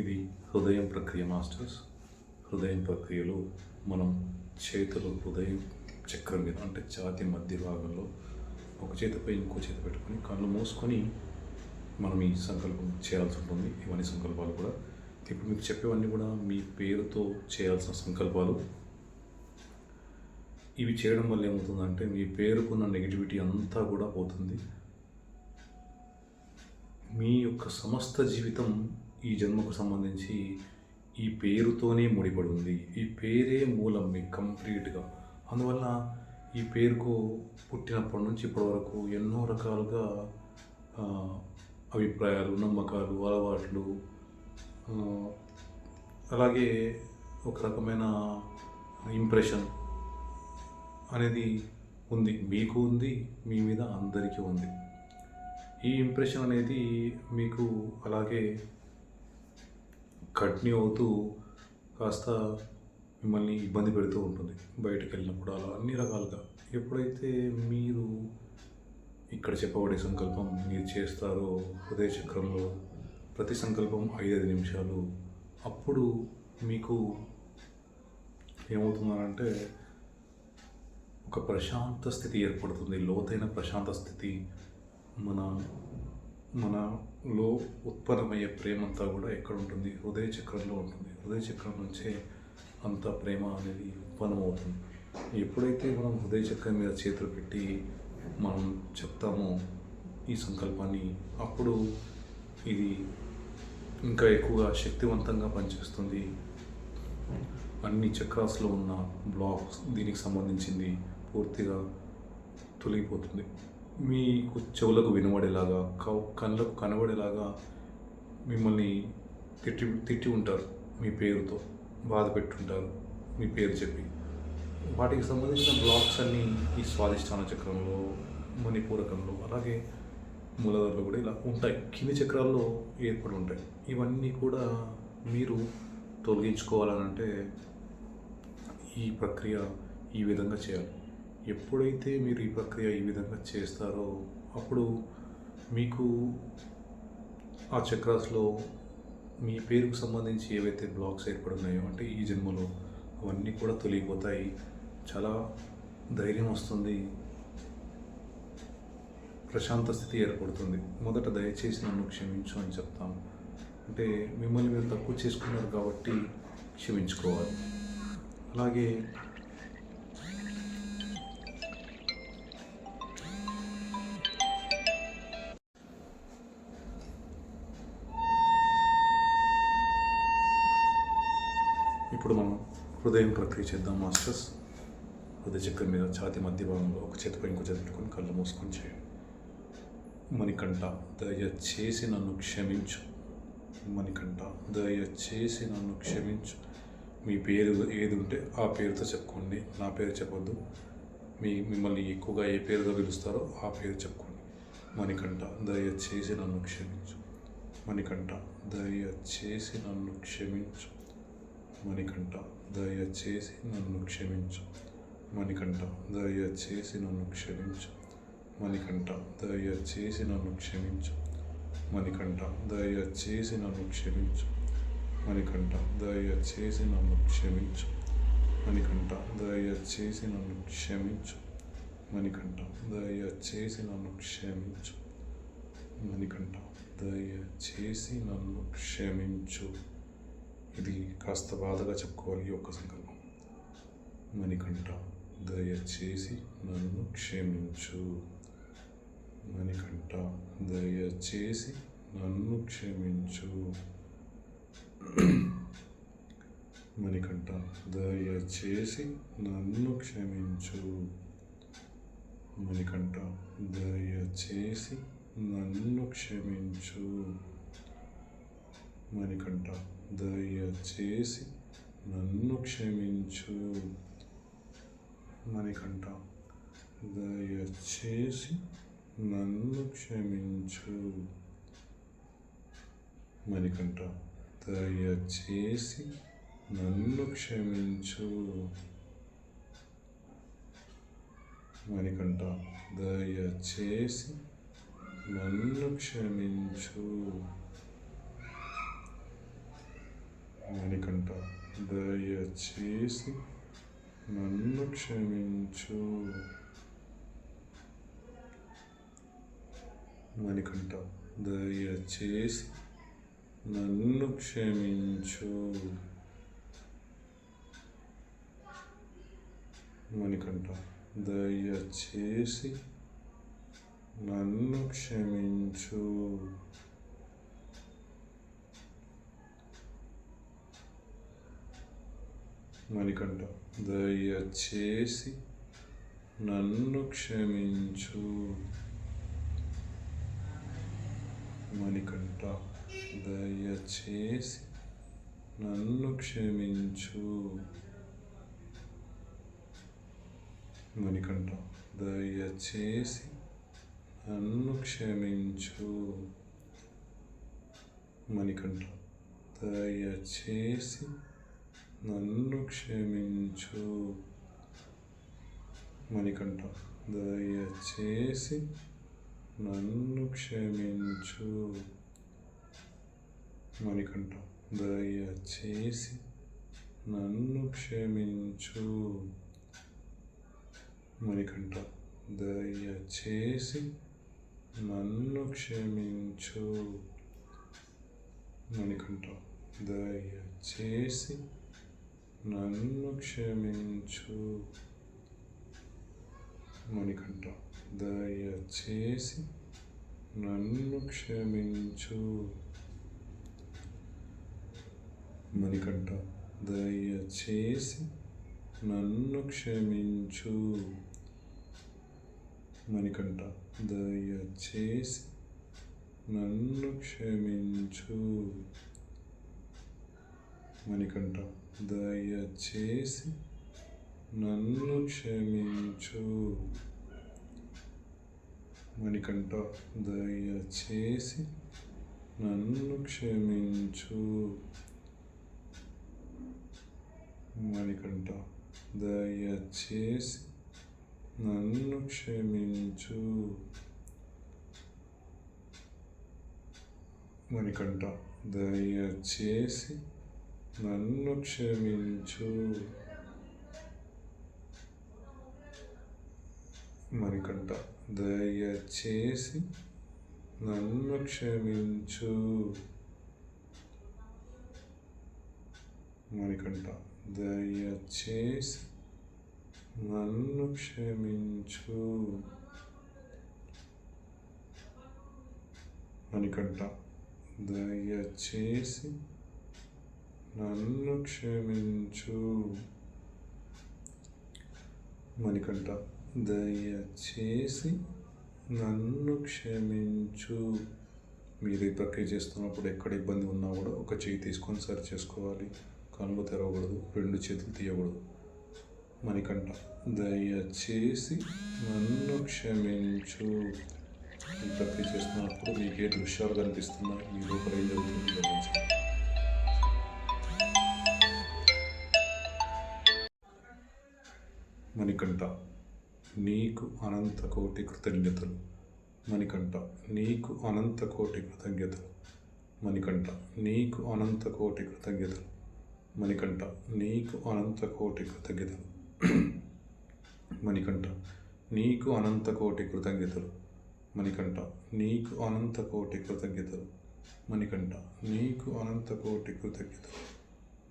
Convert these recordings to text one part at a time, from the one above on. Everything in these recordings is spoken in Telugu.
ఇది హృదయం ప్రక్రియ మాస్టర్స్. హృదయం ప్రక్రియలో మనం చేతులు హృదయం చక్రం మీద అంటే ఛాతి మధ్య భాగంలో ఒక చేతిపై ఇంకో చేతి పెట్టుకొని కళ్ళు మూసుకొని మనం ఈ సంకల్పం చేయాల్సి ఉంటుంది. ఇవన్నీ సంకల్పాలు కూడా. ఇప్పుడు మీకు చెప్పేవన్నీ కూడా మీ పేరుతో చేయాల్సిన సంకల్పాలు. ఇవి చేయడం వల్ల ఏమవుతుందంటే మీ పేరుకున్న నెగిటివిటీ అంతా కూడా పోతుంది. మీ యొక్క సమస్త జీవితం ఈ జన్మకు సంబంధించి ఈ పేరుతోనే ముడిపడి ఉంది ఈ పేరే మూలం మీకు కంప్లీట్గా. అందువల్ల ఈ పేరుకు పుట్టినప్పటి నుంచి ఇప్పటి వరకు ఎన్నో రకాలుగా అభిప్రాయాలు నమ్మకాలు అలవాట్లు అలాగే ఒక రకమైన ఇంప్రెషన్ అనేది ఉంది. మీకు ఉంది మీ మీద అందరికీ ఉంది. ఈ ఇంప్రెషన్ అనేది మీకు అలాగే కంటిన్యూ అవుతూ కాస్త మిమ్మల్ని ఇబ్బంది పెడుతూ ఉంటుంది. బయటకు వెళ్ళినప్పుడు అలా అన్ని రకాలుగా. ఎప్పుడైతే మీరు ఇక్కడ చెప్పబడే సంకల్పం మీరు చేస్తారో హృదయ చక్రంలో ప్రతి సంకల్పం ఐదైదు నిమిషాలు అప్పుడు మీకు ఏమవుతుందంటే ఒక ప్రశాంత స్థితి ఏర్పడుతుంది. లోతైన ప్రశాంత స్థితి మన మనలో ఉత్పన్నమయ్యే ప్రేమ అంతా కూడా ఎక్కడ ఉంటుంది హృదయ చక్రంలో ఉంటుంది. హృదయ చక్రం నుంచే అంత ప్రేమ అనేది ఉత్పన్నమవుతుంది. ఎప్పుడైతే మనం హృదయ చక్రం మీద చేతులు పెట్టి మనం చెప్తామో ఈ సంకల్పాన్ని అప్పుడు ఇది ఇంకా ఎక్కువగా శక్తివంతంగా పనిచేస్తుంది. అన్ని చక్రాస్లో ఉన్న బ్లాక్స్ దీనికి సంబంధించింది పూర్తిగా తొలగిపోతుంది. మీకు చెవులకు వినబడేలాగా కళ్ళకు కనబడేలాగా మిమ్మల్ని తిట్టి తిట్టి ఉంటారు మీ పేరుతో. బాధ పెట్టుంటారు మీ పేరు చెప్పి. వాటికి సంబంధించిన బ్లాక్స్ అన్నీ ఈ స్వాదిష్టాన చక్రంలో మణిపూరకంలో అలాగే మూలధరలో కూడా ఇలా ఉంటాయి. కింది చక్రాల్లో ఏర్పడి ఉంటాయి ఇవన్నీ కూడా మీరు తొలగించుకోవాలనంటే ఈ ప్రక్రియ ఈ విధంగా చేయాలి. ఎప్పుడైతే మీరు ఈ ప్రక్రియ ఈ విధంగా చేస్తారో అప్పుడు మీకు ఆ చక్రాస్లో మీ పేరుకు సంబంధించి ఏవైతే బ్లాక్స్ ఏర్పడున్నాయో అంటే ఈ జన్మలో అవన్నీ కూడా తొలగిపోతాయి. చాలా ధైర్యం వస్తుంది. ప్రశాంత స్థితి ఏర్పడుతుంది. మొదట దయచేసి నన్ను క్షమించు అని చెప్తాను అంటే మిమ్మల్ని మీరు తక్కువ చేసుకున్నారు కాబట్టి క్షమించుకోవాలి. అలాగే ఇప్పుడు మనం హృదయం ప్రక్రియ చేద్దాం మాస్టర్స్. హృదయ చక్రం మీద ఛాతి మధ్య భాగంలో ఒక చేతిపై ఇంకో చేతి పెట్టుకొని కళ్ళు మూసుకొని చేయండి మణికంఠ దయచేసి నన్ను క్షమించు. మణికంఠ దయచేసి నన్ను క్షమించు. మీ పేరు ఏది ఉంటే ఆ పేరుతో చెప్పుకోండి. నా పేరు చెప్పొద్దు. మీ మిమ్మల్ని ఎక్కువగా ఏ పేరుతో పిలుస్తారో ఆ పేరు చెప్పుకోండి. మణికంఠ దయచేసి నన్ను క్షమించు. మణికంఠ దయచేసి నన్ను క్షమించు. మణికంఠ. దయచేసి నన్ను క్షమించు. మణికంఠ. దయచేసి నన్ను క్షమించు. మణికంఠ. దయచేసి నన్ను క్షమించు. మణికంఠ. దయచేసి నన్ను క్షమించు. మణికంఠ. దయచేసి నన్ను క్షమించు. మణికంఠ. దయచేసి నన్ను క్షమించు. మణికంఠ. దయచేసి నన్ను క్షమించు. మణికంఠ. దయచేసి నన్ను క్షమించు. ఇది కాస్త బాధగా చెప్పుకోవాలి ఒక్క సంకల్పం. మణికంఠ దయచేసి నన్ను క్షమించు. మణికంఠ దయచేసి నన్ను క్షమించు. మణికంఠ దయచేసి నన్ను క్షమించు. మణికంఠ దయచేసి నన్ను క్షమించు. మణికంఠ దయచేసి నన్ను క్షమించు. మనకంట దయచేసి నన్ను క్షమించు. మణికంఠ దయచేసి నన్ను క్షమించు. మణికంఠ దయచేసి నన్ను క్షమించు. మణికంఠ దయచేసి నన్ను క్షమించు. మణికంఠ దయచేసి నన్ను క్షమించు. మణికంఠ దయచేసి నన్ను క్షమించు. మణికంఠ. దయచేసి నన్ను క్షమించు. మణికంఠ దయచేసి నన్ను క్షమించు. మణికంఠ దయచేసి నన్ను క్షమించు. మణికంఠ దయచేసి నన్ను క్షమించు. మణికంఠ దయచేసి నన్ను క్షమించు. మణికంఠ దయచేసి నన్ను క్షమించు. మణికంఠ దయచేసి నన్ను క్షమించు. మణికంఠ దయచేసి నన్ను క్షమించు మణికంఠ. దయచేసి నన్ను క్షమించు. మణికంఠ. దయచేసి నన్ను క్షమించు. మణికంఠ. దయచేసి నన్ను క్షమించు. మణికంఠ. దయచేసి నన్ను క్షమించు. మణికంఠ దయచేసి నన్ను క్షమించు. మణికంఠ దయచేసి నన్ను క్షమించు. మణికంఠ దయచేసి నన్ను క్షమించు మణికంఠ దయచేసి నన్ను క్షమించు మణికంఠ దయచేసి నన్ను క్షమించు మణికంఠ దయచేసి నన్ను క్షమించు. మణికంఠ దయచేసి నన్ను క్షమించు. మీరు ఈ ప్రక్రియ చేస్తున్నప్పుడు ఎక్కడ ఇబ్బంది ఉన్నా కూడా ఒక చేయి తీసుకొని సరి చేసుకోవాలి. కళ్ళు తెరవకూడదు రెండు చేతులు తీయకూడదు. మణికంఠ దయచేసి నన్ను క్షమించు. ఈ ప్రక్రియ చేస్తున్నప్పుడు మీకు ఏ దృశ్యాలు కనిపిస్తున్నాయి? మీ లోపల ఏం జరుగుతుంది గమనించండి. మణికంఠ నీకు అనంత కోటి కృతజ్ఞతలు. మణికంఠ నీకు అనంత కోటి కృతజ్ఞతలు. మణికంఠ నీకు అనంత కోటి కృతజ్ఞతలు. మణికంఠ నీకు అనంత కోటి కృతజ్ఞతలు. మణికంఠ నీకు అనంత కోటి కృతజ్ఞతలు. మణికంఠ నీకు అనంత కోటి కృతజ్ఞతలు. మణికంఠ నీకు అనంత కోటి కృతజ్ఞతలు.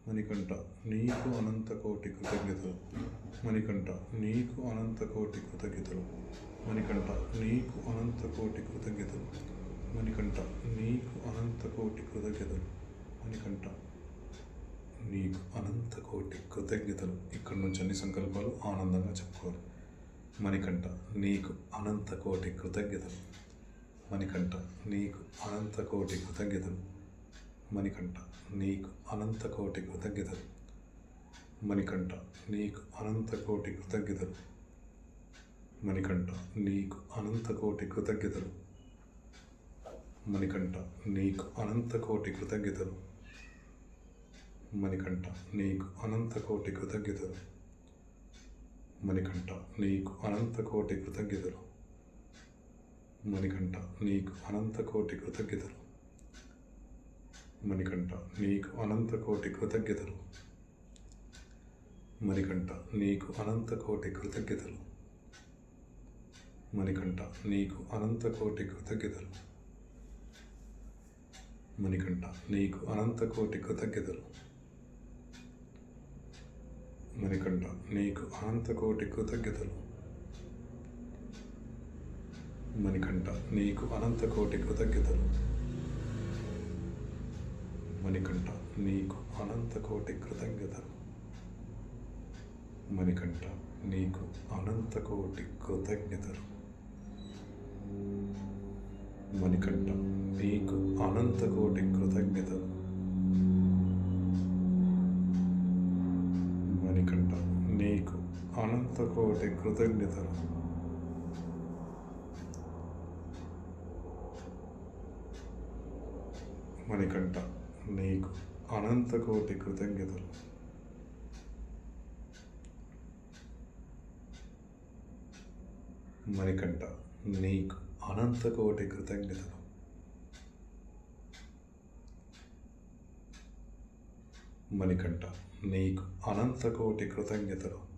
మణికంఠ నీకు అనంత కోటి కృతజ్ఞతలు. మణికంఠ నీకు అనంత కోటి కృతజ్ఞతలు. మణికంఠ నీకు అనంత కోటి కృతజ్ఞతలు. మణికంఠ నీకు అనంత కోటి కృతజ్ఞతలు. మణికంఠ నీకు అనంత కోటి కృతజ్ఞతలు. ఇక్కడి నుంచి అన్ని సంకల్పాలు ఆనందంగా చెప్పుకోవాలి. మణికంఠ నీకు అనంత కోటి కృతజ్ఞతలు. మణికంఠ నీకు అనంత కోటి కృతజ్ఞతలు. మణికంఠ నీకు అనంత కోటి కృతజ్ఞతలు. మణికంఠ నీకు అనంత కోటి కృతజ్ఞతలు. మణికంఠ నీకు అనంత కోటి కృతజ్ఞతలు. మణికంఠ నీకు అనంత కోటి కృతజ్ఞతలు. మణికంఠ నీకు అనంత కోటి కృతజ్ఞతలు. మణికంఠ నీకు అనంత కోటి కృతజ్ఞతలు. మణికంఠ నీకు అనంత కోటి కృతజ్ఞతలు. మణికంఠ నీకు అనంత కోటి కృతజ్ఞతలు. మణికంఠ నీకు అనంత కోటి కృతజ్ఞతలు. మణికంఠ నీకు అనంత కోటి కృతజ్ఞతలు. మణికంఠ నీకు అనంత కోటి కృతజ్ఞతలు. మణికంఠ నీకు అనంత కోటి కృతజ్ఞతలు. మణికంఠ నీకు అనంత కోటి కృతజ్ఞతలు. మణికంఠ నీకు అనంత కోటి కృతజ్ఞతలు. మణికంఠ నీకు అనంత కోటి కృతజ్ఞతలు. మణికంఠ నీకు అనంత కోటి కృతజ్ఞతలు. మణికంఠ నీకు అనంత కోటి కృతజ్ఞతలు. మణికంఠ నీకు అనంతకోటి కృతజ్ఞతలు. మణికంఠ నీకు అనంతకోటి కృతజ్ఞతలు. మణికంఠ నీకు అనంతకోటి కృతజ్ఞతలు.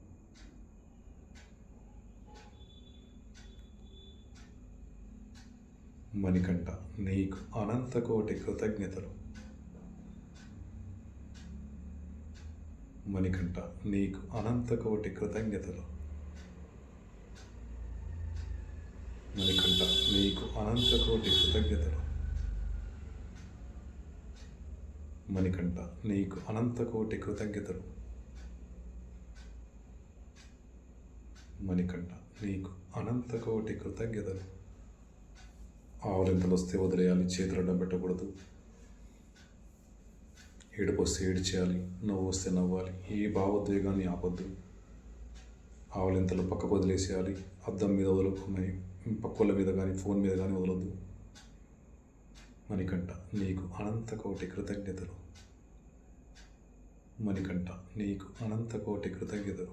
మణికంఠ నీకు అనంతకోటి కృతజ్ఞతలు. మణికంఠ నీకు అనంత కోటి కృతజ్ఞతలు. మణికంఠ నీకు అనంత కోటి కృతజ్ఞతలు. మణికంఠ నీకు అనంత కోటి కృతజ్ఞతలు. మణికంఠ నీకు అనంత కోటి కృతజ్ఞతలు. ఆవరింతలు వస్తే వదిలేయాలి చేతులు పెట్టకూడదు. ఏడుపు వస్తే ఏడ్చేయాలి నవ్వు వస్తే నవ్వాలి ఏ భావోద్వేగాన్ని ఆపొద్దు. ఆవులింతలు పక్కకు వదిలేసేయాలి అద్దం మీద వదులుకున్నాయి పక్కల మీద కానీ ఫోన్ మీద కానీ వదలొద్దు. మణికంఠ నీకు అనంత కోటి కృతజ్ఞతలు. మణికంఠ నీకు అనంత కోటి కృతజ్ఞతలు.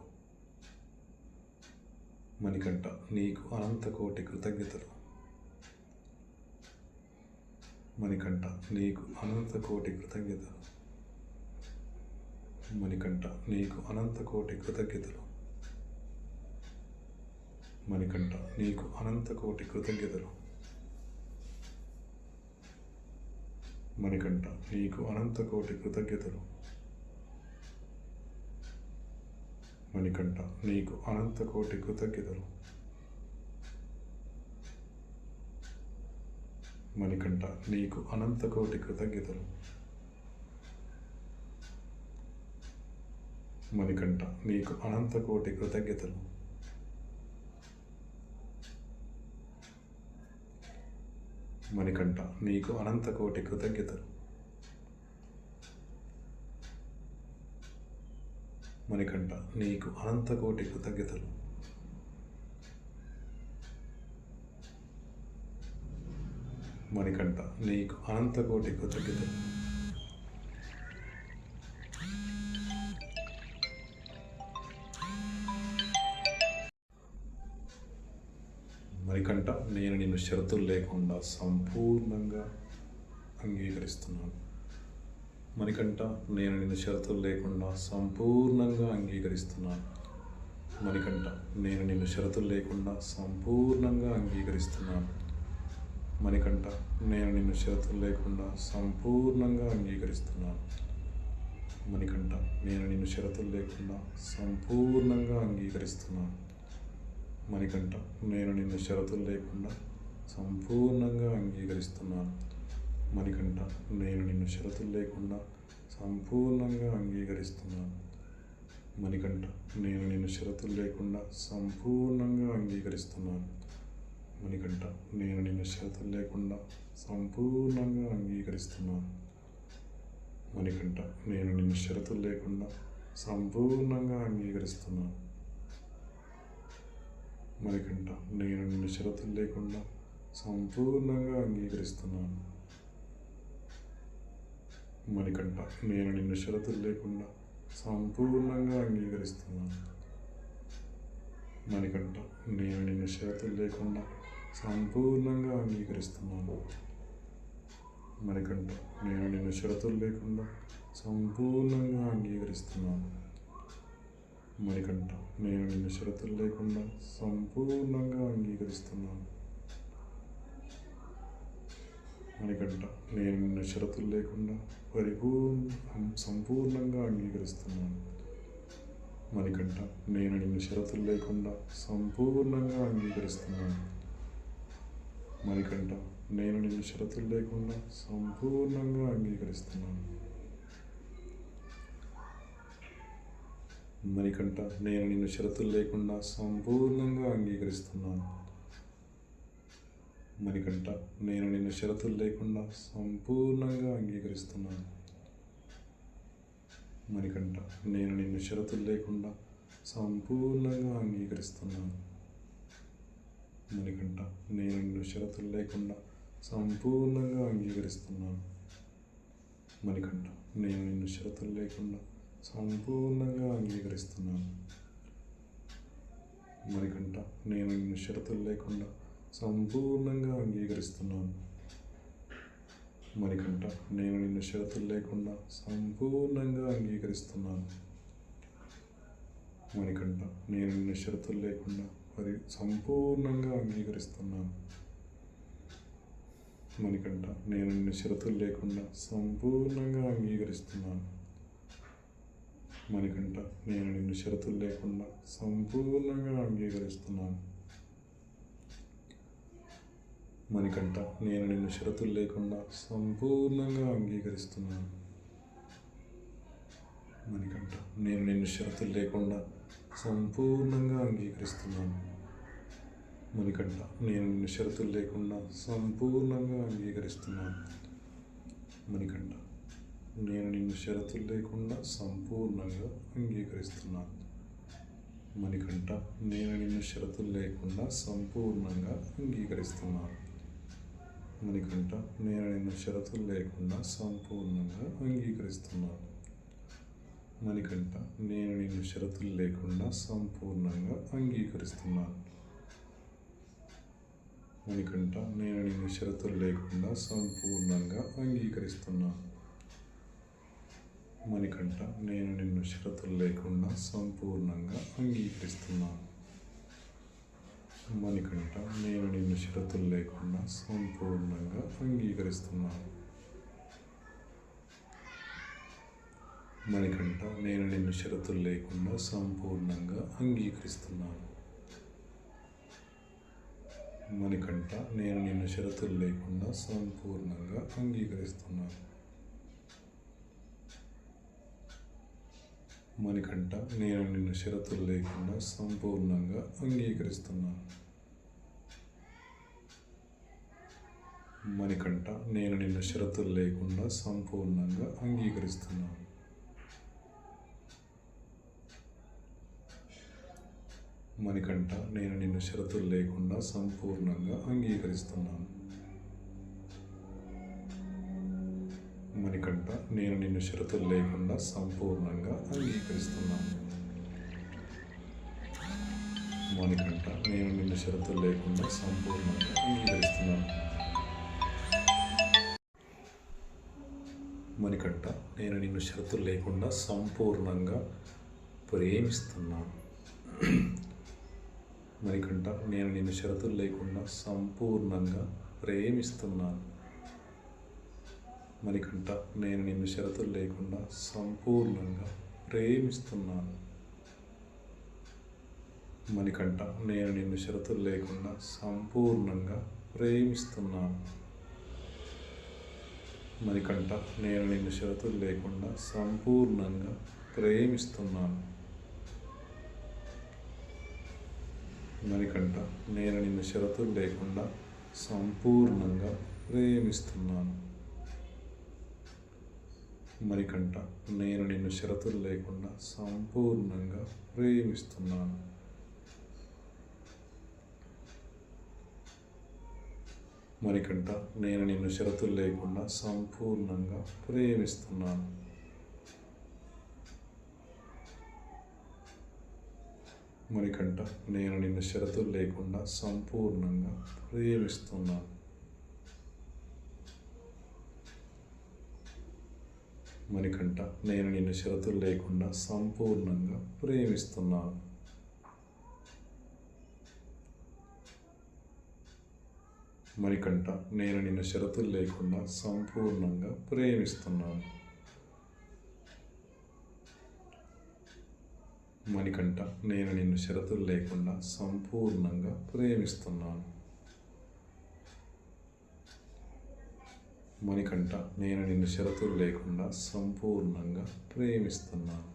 మణికంఠ నీకు అనంత కోటి కృతజ్ఞతలు. మణికంఠ నీకు అనంత కోటి కృతజ్ఞతలు. మణికంఠ నీకు అనంత కోటి కృతజ్ఞతలు. మణికంఠ నీకు అనంత కోటి కృతజ్ఞతలు. మణికంఠ నీకు అనంత కోటి కృతజ్ఞతలు. మణికంఠ నీకు అనంత కోటి కృతజ్ఞతలు. మణికంఠ నీకు అనంత కోటి కృతజ్ఞతలు. మణికంఠ నీకు అనంత కోటి కృతజ్ఞతలు. మణికంఠ నీకు అనంత కోటి కృతజ్ఞతలు. మణికంఠ నీకు అనంత కోటి కృతజ్ఞతలు. మణికంఠ నీకు అనంత కోటి కృతజ్ఞతలు. షరతులు లేకుండా సంపూర్ణంగా అంగీకరిస్తున్నాను. మణికంఠ నేను నిన్ను షరతులు లేకుండా సంపూర్ణంగా అంగీకరిస్తున్నాను. మణికంఠ నేను నిన్ను షరతులు లేకుండా సంపూర్ణంగా అంగీకరిస్తున్నాను. మణికంఠ నేను నిన్ను షరతులు లేకుండా సంపూర్ణంగా అంగీకరిస్తున్నాను. మణికంఠ నేను నిన్ను షరతులు లేకుండా సంపూర్ణంగా అంగీకరిస్తున్నాను. మణికంఠ నేను నిన్ను షరతులు లేకుండా సంపూర్ణంగా అంగీకరిస్తున్నాను. మణికంఠ నేను నిన్ను షరతులు లేకుండా సంపూర్ణంగా అంగీకరిస్తున్నాను. మణికంఠ నేను నిన్ను షరతులు లేకుండా సంపూర్ణంగా అంగీకరిస్తున్నాను. మణికంఠ నేను నిన్ను షరతులు లేకుండా సంపూర్ణంగా అంగీకరిస్తున్నాను. మణికంఠ నేను నిన్ను షరతులు లేకుండా సంపూర్ణంగా అంగీకరిస్తున్నాను. మణికంఠ నేను నిన్ను షరతులు లేకుండా సంపూర్ణంగా అంగీకరిస్తున్నాను. మణికంఠ నేను నిన్ను షరతులు లేకుండా సంపూర్ణంగా అంగీకరిస్తున్నాను. మణికంఠ నేను నిన్ను షరతులు లేకుండా సంపూర్ణంగా అంగీకరిస్తున్నాను. మణికంఠ నేను నిన్ను షరతులు లేకుండా సంపూర్ణంగా అంగీకరిస్తున్నాను. మణికంఠ నేను నిన్ను షరతులు లేకుండా సంపూర్ణంగా అంగీకరిస్తున్నాను. మణికంఠ నేను షరతులు లేకుండా పరిపూర్ణ సంపూర్ణంగా అంగీకరిస్తున్నాను. మణికంఠ నేను నిన్ను షరతులు లేకుండా సంపూర్ణంగా అంగీకరిస్తున్నాను. మణికంఠ నేను నిన్ను షరతులు లేకుండా సంపూర్ణంగా అంగీకరిస్తున్నాను. మణికంఠ నేను నిన్ను షరతులు లేకుండా సంపూర్ణంగా అంగీకరిస్తున్నాను. మణికంఠ నేను నిన్ను షరతులు లేకుండా సంపూర్ణంగా అంగీకరిస్తున్నాను. మణికంఠ నేను నిన్ను షరతులు లేకుండా సంపూర్ణంగా అంగీకరిస్తున్నాను. మణికంఠ నేను నిన్ను షరతులు లేకుండా సంపూర్ణంగా అంగీకరిస్తున్నాను. మణికంఠ నేను నిన్ను షరతులు లేకుండా సంపూర్ణంగా అంగీకరిస్తున్నాను. మణికంఠ నేను నిన్ను షరతులు లేకుండా సంపూర్ణంగా అంగీకరిస్తున్నాను. మరికంట నేను నిన్ను షరతులు లేకుండా సంపూర్ణంగా అంగీకరిస్తున్నాను. మరికంట నేను నిన్ను షరతులు లేకుండా మరి సంపూర్ణంగా అంగీకరిస్తున్నాను. మణికంట నేను నిన్ను షరతులు లేకుండా సంపూర్ణంగా అంగీకరిస్తున్నాను. మణికంఠ నేను నిన్ను షరతులు లేకుండా సంపూర్ణంగా అంగీకరిస్తున్నాను. మణికంఠ నేను నిన్ను షరతులు లేకుండా సంపూర్ణంగా అంగీకరిస్తున్నాను. మణికంఠ నేను నిన్ను షరతులు లేకుండా సంపూర్ణంగా అంగీకరిస్తున్నాను. మణికంఠ నేను నిన్ను షరతులు లేకుండా సంపూర్ణంగా అంగీకరిస్తున్నాను. మణికంఠ నేను నిన్ను షరతులు లేకుండా సంపూర్ణంగా అంగీకరిస్తున్నాను. మణికంఠ నేను నిన్ను షరతులు లేకుండా సంపూర్ణంగా అంగీకరిస్తున్నాను. అనుకుంటా నేను నిన్ను షరతులు లేకుండా సంపూర్ణంగా అంగీకరిస్తున్నాను మణికంఠ నేను నిన్ను షరతులు లేకుండా సంపూర్ణంగా అంగీకరిస్తున్నాను మణికంఠ నేను నిన్ను షరతులు లేకుండా సంపూర్ణంగా అంగీకరిస్తున్నాను మణికంఠ నేను నిన్ను షరతులు లేకుండా సంపూర్ణంగా అంగీకరిస్తున్నాను మణికంఠ నేను నిన్ను షరతులు లేకుండా సంపూర్ణంగా అంగీకరిస్తున్నాను మణికంఠ నేను నిన్ను షరతులు లేకుండా సంపూర్ణంగా అంగీకరిస్తున్నాను మణికంఠ నేను నిన్ను షరతులు లేకుండా సంపూర్ణంగా అంగీకరిస్తున్నాను మణికంఠ నేను నిన్ను షరతులు లేకుండా సంపూర్ణంగా అంగీకరిస్తున్నాను. మణికంఠ నేను నిన్ను షరతులు లేకుండా సంపూర్ణంగా అంగీకరిస్తున్నాను. మణికంఠ నేను నిన్ను షరతులు లేకుండా సంపూర్ణంగా అంగీకరిస్తున్నాను. మణికంఠ నేను నిన్ను షరతులు లేకుండా సంపూర్ణంగా అంగీకరిస్తున్నాను. మణికంఠ నేను నిన్ను షరతులు లేకుండా సంపూర్ణంగా అంగీకరిస్తున్నాను. మణికంఠ నేను నిన్ను షరతులు లేకుండా సంపూర్ణంగా ప్రేమిస్తున్నాను. మణికంఠ నేను నిన్ను షరతులు లేకుండా సంపూర్ణంగా ప్రేమిస్తున్నాను. మణికంఠ నేను నిన్ను షరతులు లేకుండా సంపూర్ణంగా ప్రేమిస్తున్నాను. మణికంఠ నేను నిన్ను షరతులు లేకుండా సంపూర్ణంగా ప్రేమిస్తున్నాను. మణికంఠ నేను నిన్ను షరతులు లేకుండా సంపూర్ణంగా ప్రేమిస్తున్నాను. మణికంఠ నేను నిన్ను షరతులు లేకుండా సంపూర్ణంగా ప్రేమిస్తున్నాను. మరికంట నేను నిన్ను షరతులు లేకుండా సంపూర్ణంగా ప్రేమిస్తున్నాను. మరికంట నేను నిన్ను షరతులు లేకుండా సంపూర్ణంగా ప్రేమిస్తున్నాను. మరికంట నేను నిన్ను షరతులు లేకుండా సంపూర్ణంగా ప్రేమిస్తున్నాను. మణికంఠ నేను నిన్ను షరతులు లేకుండా సంపూర్ణంగా ప్రేమిస్తున్నాను. మణికంఠ నేను నిన్ను షరతులు లేకుండా సంపూర్ణంగా ప్రేమిస్తున్నాను. మణికంఠ నేను నిన్ను షరతులు లేకుండా సంపూర్ణంగా ప్రేమిస్తున్నాను. మణికంఠ నేను నిన్ను షరతులు లేకుండా సంపూర్ణంగా ప్రేమిస్తున్నాను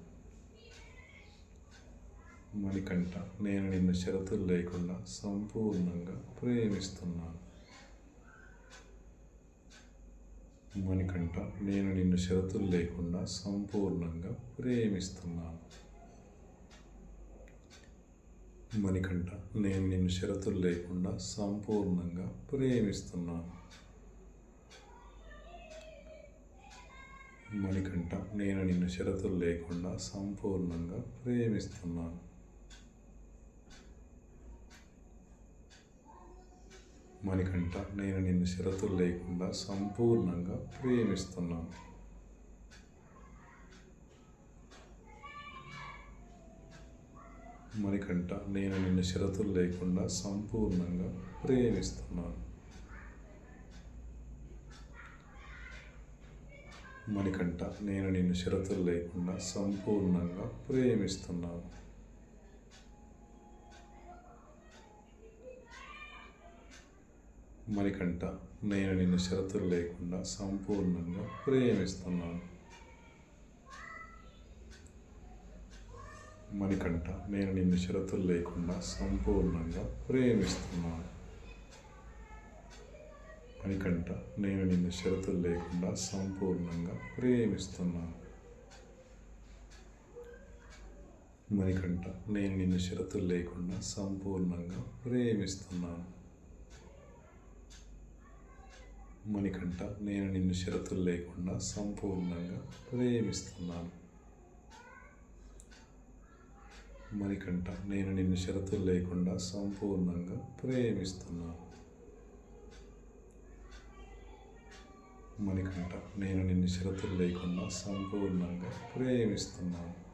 మణికంఠ నేను నిన్ను షరతులు లేకుండా సంపూర్ణంగా ప్రేమిస్తున్నాను మణికంఠ నేను నిన్ను షరతులు లేకుండా సంపూర్ణంగా ప్రేమిస్తున్నాను మణికంఠ నేను నిన్ను షరతులు లేకుండా సంపూర్ణంగా ప్రేమిస్తున్నాను మణికంఠ నేను నిన్ను షరతులు లేకుండా సంపూర్ణంగా ప్రేమిస్తున్నాను. మణికంఠ నేను నిన్ను షరతులు లేకుండా సంపూర్ణంగా ప్రేమిస్తున్నాను. మణికంఠ నేను నిన్ను షరతులు లేకుండా సంపూర్ణంగా ప్రేమిస్తున్నాను. మణికంఠ నేను నిన్ను షరతులు లేకుండా సంపూర్ణంగా ప్రేమిస్తున్నాను. మణికంఠ నేను నిన్ను షరతులు లేకుండా సంపూర్ణంగా ప్రేమిస్తున్నాను. మణికంఠ నేను నిన్ను షరతులు లేకుండా సంపూర్ణంగా ప్రేమిస్తున్నాను. మణికంఠ నేను నిన్ను షరతులు లేకుండా సంపూర్ణంగా ప్రేమిస్తున్నాను. మణికంఠ నేను నిన్ను షరతులు లేకుండా సంపూర్ణంగా ప్రేమిస్తున్నాను. మణికంఠ నేను నిన్ను షరతులు లేకుండా సంపూర్ణంగా ప్రేమిస్తున్నాను. మణికంఠ నేను నిన్ను షరతులు లేకుండా సంపూర్ణంగా ప్రేమిస్తున్నాను. మణికంఠ నేను నిన్ను షరతులు లేకుండా సంపూర్ణంగా ప్రేమిస్తున్నాను.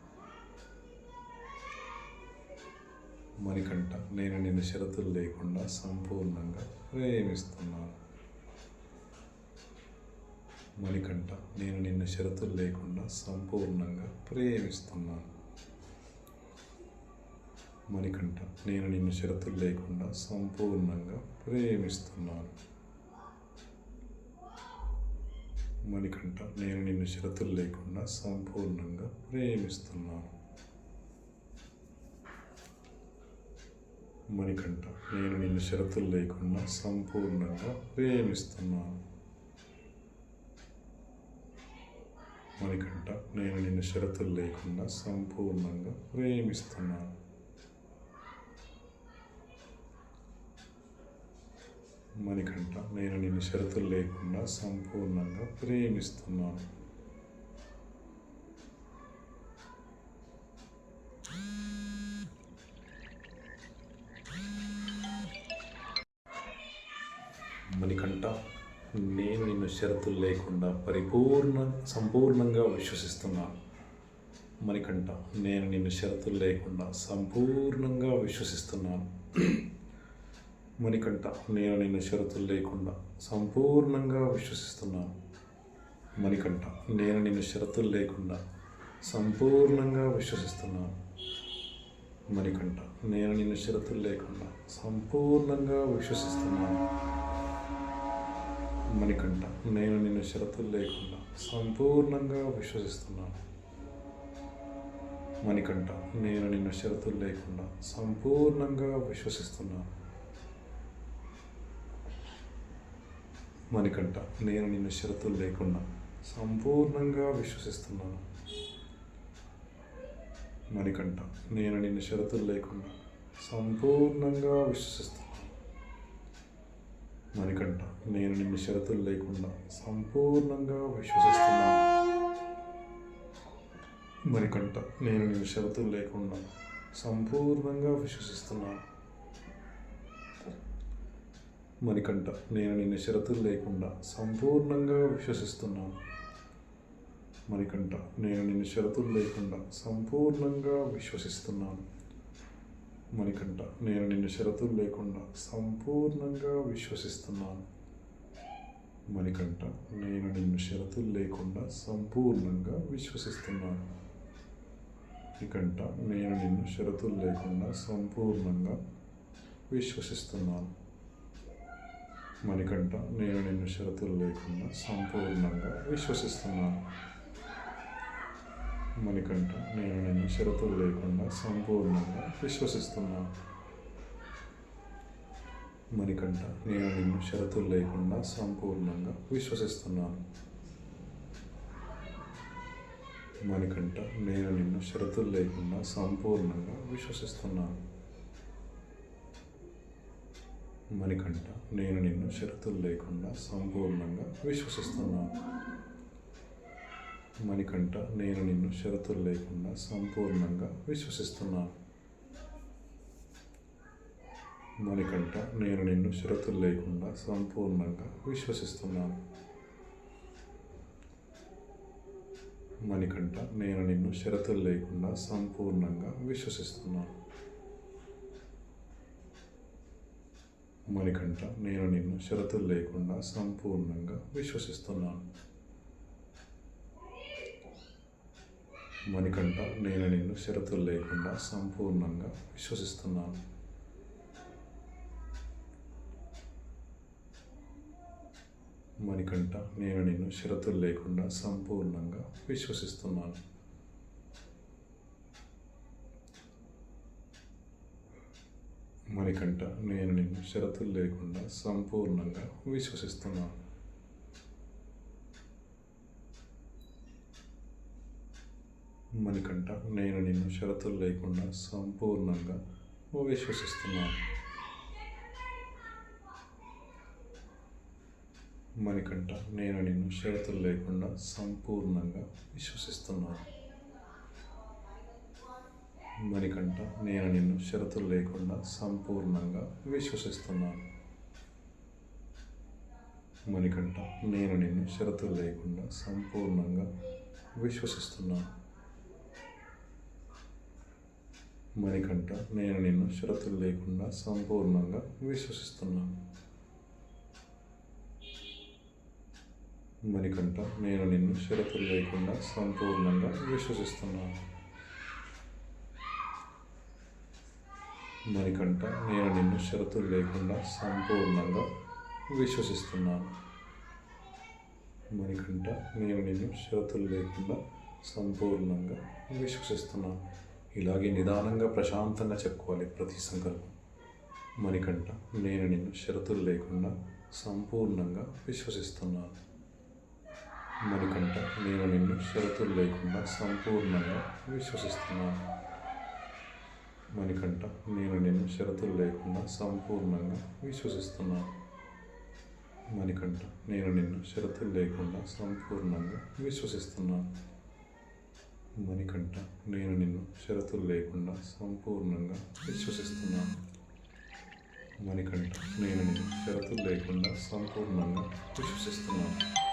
మణికంఠ నేను నిన్ను షరతులు లేకుండా సంపూర్ణంగా ప్రేమిస్తున్నాను. మణికంఠ నేను నిన్ను షరతులు లేకుండా సంపూర్ణంగా ప్రేమిస్తున్నాను. మణికంఠ నేను నిన్ను షరతులు లేకుండా సంపూర్ణంగా ప్రేమిస్తున్నాను. మణికంఠ నేను నిన్ను షరతులు లేకుండా సంపూర్ణంగా ప్రేమిస్తున్నాను. మణికంఠ నేను నిన్ను షరతులు లేకుండా సంపూర్ణంగా ప్రేమిస్తున్నాను. మణికంఠ నేను నిన్ను షరతులు లేకుండా సంపూర్ణంగా ప్రేమిస్తున్నాను. మణికంఠ నేను నిన్ను షరతులు లేకుండా సంపూర్ణంగా ప్రేమిస్తున్నాను. మణికంఠ నేను నిన్ను షరతులు లేకుండా పరిపూర్ణ సంపూర్ణంగా విశ్వసిస్తున్నాను మణికంఠ నేను నిన్ను షరతులు లేకుండా సంపూర్ణంగా విశ్వసిస్తున్నాను. మణికంఠ నేను నిన్ను షరతులు లేకుండా సంపూర్ణంగా విశ్వసిస్తున్నాను. మణికంఠ నేను నిన్ను షరతులు లేకుండా సంపూర్ణంగా విశ్వసిస్తున్నాను. మణికంఠ నేను నిన్ను షరతులు లేకుండా సంపూర్ణంగా విశ్వసిస్తున్నాను. మణికంఠ నేను నిన్ను షరతులు లేకుండా సంపూర్ణంగా విశ్వసిస్తున్నాను. మణికంఠ నేను నిన్ను షరతులు లేకుండా సంపూర్ణంగా విశ్వసిస్తున్నాను. మణికంఠ నేను నిన్ను షరతులు లేకుండా సంపూర్ణంగా విశ్వసిస్తున్నాను. మణికంఠ నేను నిన్ను షరతులు లేకుండా సంపూర్ణంగా విశ్వసిస్తున్నాను. మణికంఠ నేను నిన్ను షరతులు లేకుండా సంపూర్ణంగా విశ్వసిస్తున్నాను. మణికంఠ నేను నిన్ను షరతులు లేకుండా సంపూర్ణంగా విశ్వసిస్తున్నాను. మణికంఠ. నేను నిన్ను షరతులు లేకుండా సంపూర్ణంగా విశ్వసిస్తున్నాను. మణికంఠ. నేను నిన్ను షరతులు లేకుండా సంపూర్ణంగా విశ్వసిస్తున్నాను. మణికంఠ. నేను నిన్ను షరతులు లేకుండా సంపూర్ణంగా విశ్వసిస్తున్నాను. మణికంఠ. నేను నిన్ను షరతులు లేకుండా సంపూర్ణంగా విశ్వసిస్తున్నాను. మణికంఠ. నేను నిన్ను షరతులు లేకుండా సంపూర్ణంగా విశ్వసిస్తున్నాను. మణికంఠ నేను నిన్ను షరతులు లేకుండా సంపూర్ణంగా విశ్వసిస్తున్నాను. మణికంఠ నేను నిన్ను షరతులు లేకుండా సంపూర్ణంగా విశ్వసిస్తున్నాను. మణికంఠ నేను నిన్ను షరతులు లేకుండా సంపూర్ణంగా విశ్వసిస్తున్నాను. మణికంఠ నేను నిన్ను షరతులు లేకుండా సంపూర్ణంగా విశ్వసిస్తున్నాను. మణికంఠ. నేను నిన్ను షరతులు లేకుండా సంపూర్ణంగా విశ్వసిస్తున్నాను మణికంఠ నేను నిన్ను షరతులు లేకుండా సంపూర్ణంగా విశ్వసిస్తున్నాను మణికంఠ నేను నిన్ను షరతులు లేకుండా సంపూర్ణంగా విశ్వసిస్తున్నాను మణికంఠ నేను నిన్ను షరతులు లేకుండా సంపూర్ణంగా విశ్వసిస్తున్నాను మణికంఠ నేను నిన్ను షరతులు లేకుండా సంపూర్ణంగా విశ్వసిస్తున్నాను. మణికంఠ నేను నిన్ను షరతులు లేకుండా సంపూర్ణంగా విశ్వసిస్తున్నాను. మణికంఠ నేను నిన్ను షరతులు లేకుండా సంపూర్ణంగా విశ్వసిస్తున్నాను. మణికంఠ నేను నిన్ను షరతులు లేకుండా సంపూర్ణంగా విశ్వసిస్తున్నాను. మణికంఠ నేను నిన్ను షరతులు లేకుండా సంపూర్ణంగా విశ్వసిస్తున్నాను. మణికంఠ నేను నిన్ను షరతులు లేకుండా సంపూర్ణంగా విశ్వసిస్తున్నాను. మరికంట నేను నిన్ను షరతులు లేకుండా సంపూర్ణంగా విశ్వసిస్తున్నాను. మణికంట నేను నిన్ను షరతులు లేకుండా సంపూర్ణంగా విశ్వసిస్తున్నాను. మణికంట నేను నిన్ను షరతులు లేకుండా సంపూర్ణంగా విశ్వసిస్తున్నాను. మణికంట నేను నిన్ను షరతులు లేకుండా సంపూర్ణంగా విశ్వసిస్తున్నాను. మణికంఠ నేను నిన్ను షరతులు లేకుండా సంపూర్ణంగా విశ్వసిస్తున్నాను. మణికంఠ నేను నిన్ను షరతులు లేకుండా సంపూర్ణంగా విశ్వసిస్తున్నాను. ఇలాగే నిదానంగా ప్రశాంతంగా చెప్పుకోవాలి ప్రతి సంకల్పం. మణికంఠ నేను నిన్ను షరతులు లేకుండా సంపూర్ణంగా విశ్వసిస్తున్నాను. మణికంఠ నేను నిన్ను షరతులు లేకుండా సంపూర్ణంగా విశ్వసిస్తున్నాను. మణికంఠ నేను నిన్ను షరతులు లేకుండా సంపూర్ణంగా విశ్వసిస్తున్నాను. మణికంఠ నేను నిన్ను షరతులు లేకుండా సంపూర్ణంగా విశ్వసిస్తున్నాను. మణికంఠ నేను నిన్ను షరతులు లేకుండా సంపూర్ణంగా విశ్వసిస్తున్నాను. మణికంఠ నేను నిన్ను షరతులు లేకుండా సంపూర్ణంగా విశ్వసిస్తున్నాను.